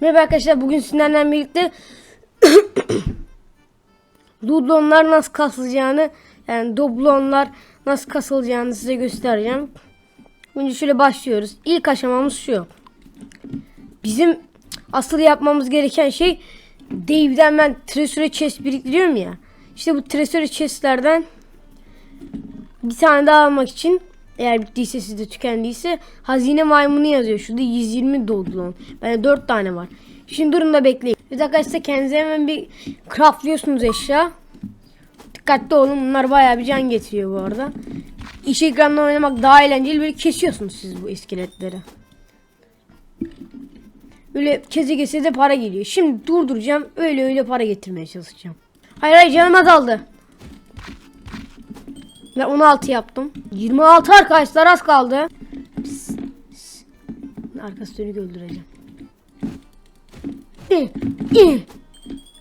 Merhaba arkadaşlar bugün sizlerle birlikte Dublonlar nasıl kasılacağını yani dublonlar nasıl kasılacağını size göstereceğim. Önce şöyle başlıyoruz. İlk aşamamız şu. Bizim asıl yapmamız gereken şey Dave'den ben Treasure chest biriktiriyorum ya. İşte bu Treasure chestlerden bir tane daha almak için eğer bittiyse sizde tükendiyse hazine maymunu yazıyor. Şurada 120 doldu Bende 4 tane var. Şimdi durun da bekleyin. Bir arkadaşlar kendinize hemen bir craftlıyorsunuz eşya. Dikkatli olun bunlar bayağı bir can getiriyor bu arada. İş ekranla oynamak daha eğlenceli böyle kesiyorsunuz siz bu iskeletleri. Böyle kese kese de para geliyor. Şimdi durduracağım öyle öyle para getirmeye çalışacağım. Hayır hayır canım azaldı. Ben 16 yaptım. 26 arkadaşlar az kaldı. Pis, pis. Arkası dönük öldüreceğim.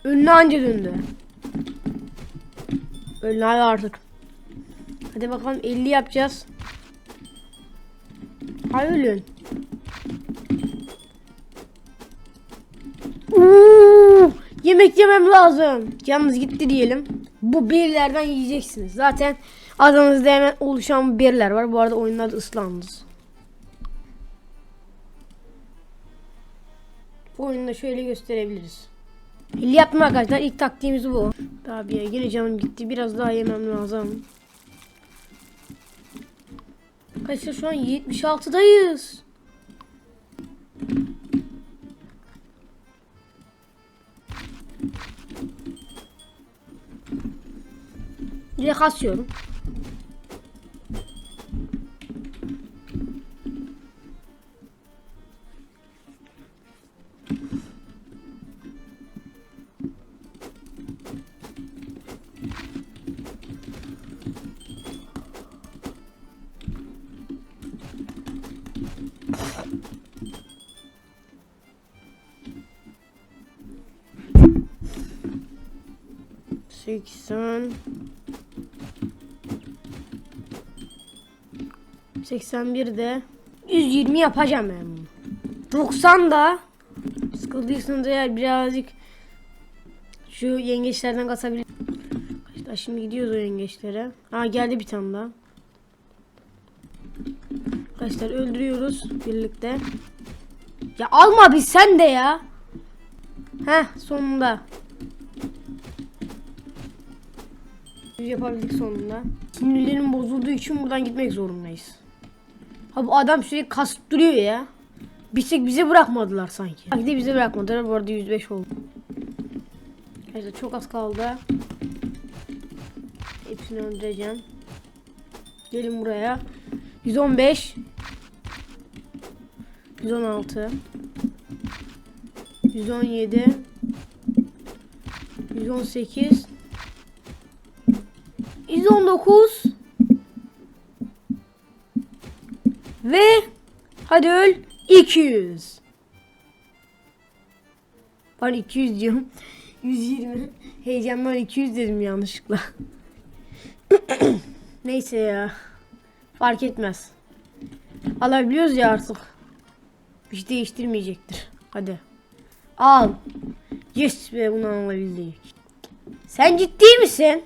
Önüne anca döndü. Önüne artık. Hadi bakalım 50 yapacağız. Hay ölün. Yemek yemem lazım. Yalnız gitti diyelim. Bu birlerden yiyeceksiniz. Zaten adınızda hemen oluşan birler var. Bu arada oyunlarda ıslandınız. Bu oyunu da şöyle gösterebiliriz. 50 yaptım arkadaşlar. İlk taktiğimiz bu. Daha bir yine canım gitti. Biraz daha yemem lazım. Arkadaşlar şu an 76'dayız. Direkt asıyorum. Seksen. 81 de 120 yapacağım ben bunu. 90 da sıkıldıysanız eğer birazcık şu yengeçlerden kasabilir. Arkadaşlar şimdi gidiyoruz o yengeçlere. Aa geldi bir tane daha. Arkadaşlar öldürüyoruz birlikte. Ya alma bir sen de ya. Heh sonunda. Yapabildik sonunda. Sinirlerim bozulduğu için buradan gitmek zorundayız. Ha bu adam sürekli kasıp duruyor ya. Bir tek bize bırakmadılar sanki. Belki de bize bırakmadılar. Bu arada 105 oldu. Arkadaşlar çok az kaldı. Hepsini öldüreceğim. Gelin buraya. 115 116 117 118 119 ve hadi öl 200 Ben 200 diyorum. 120 heyecandan 200 dedim yanlışlıkla. Neyse ya Fark etmez. Alabiliyoruz ya artık. Bir şey değiştirmeyecektir. Hadi. Al. Yes be bunu alabildik. Sen ciddi misin?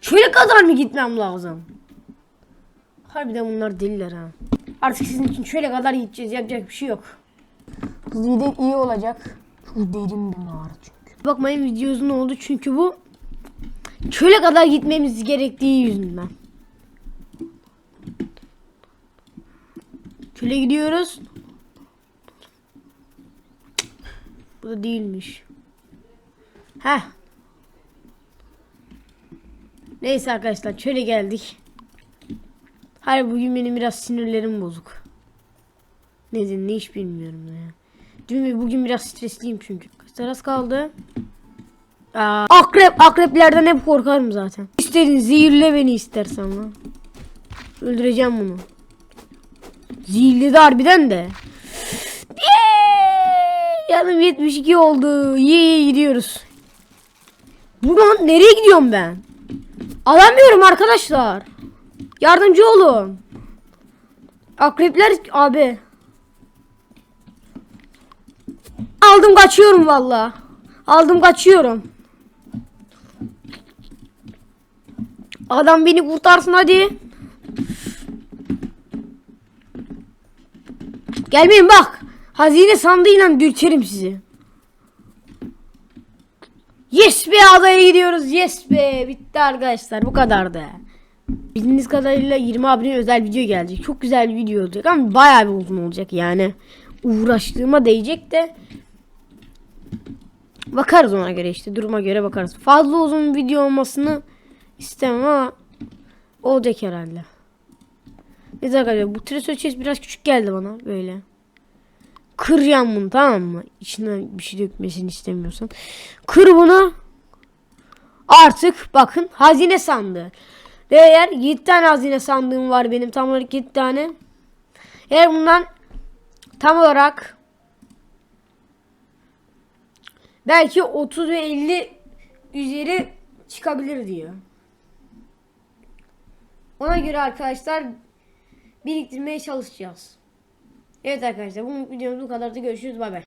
Şöyle kadar mı gitmem lazım? Harbiden bunlar deliler ha. Artık sizin için şöyle kadar gideceğiz. Yapacak bir şey yok. Hızlı iyi olacak. Çok derin bir mağara çünkü. Bakmayın video uzun oldu çünkü bu çöle kadar gitmemiz gerektiği yüzünden. Çöle gidiyoruz. Bu da değilmiş. Heh Neyse arkadaşlar şöyle geldik. Hayır bugün benim biraz sinirlerim bozuk. Neden ne iş bilmiyorum ya. Dün bugün biraz stresliyim çünkü. Kaç kaldı? Aa, akrep akreplerden hep korkarım zaten. İstedin zehirle beni istersen lan. Öldüreceğim bunu. Zehirli de harbiden de. Yanım 72 oldu. İyi iyi gidiyoruz. Buradan nereye gidiyorum ben? Alamıyorum arkadaşlar. Yardımcı olun. Akrepler abi. Aldım kaçıyorum valla. Aldım kaçıyorum. Adam beni kurtarsın hadi. Gelmeyin bak. Hazine sandığıyla dürterim sizi. Yes be adaya gidiyoruz. Yes be. Bitti arkadaşlar. Bu kadardı. Bildiğiniz kadarıyla 20 abone özel video gelecek. Çok güzel bir video olacak ama bayağı bir uzun olacak yani. Uğraştığıma değecek de bakarız ona göre işte duruma göre bakarız. Fazla uzun video olmasını istemem ama olacak herhalde. Neyse arkadaşlar bu tresor chest biraz küçük geldi bana böyle. Kıracağım bunu tamam mı? İçinden bir şey dökmesini istemiyorsan. Kır bunu. Artık bakın hazine sandığı. Ve eğer 7 tane hazine sandığım var benim tam olarak 7 tane. Eğer bundan tam olarak belki 30 ve 50 üzeri çıkabilir diyor. Ona göre arkadaşlar biriktirmeye çalışacağız. Evet arkadaşlar bu videomuz bu kadar da görüşürüz bay bay.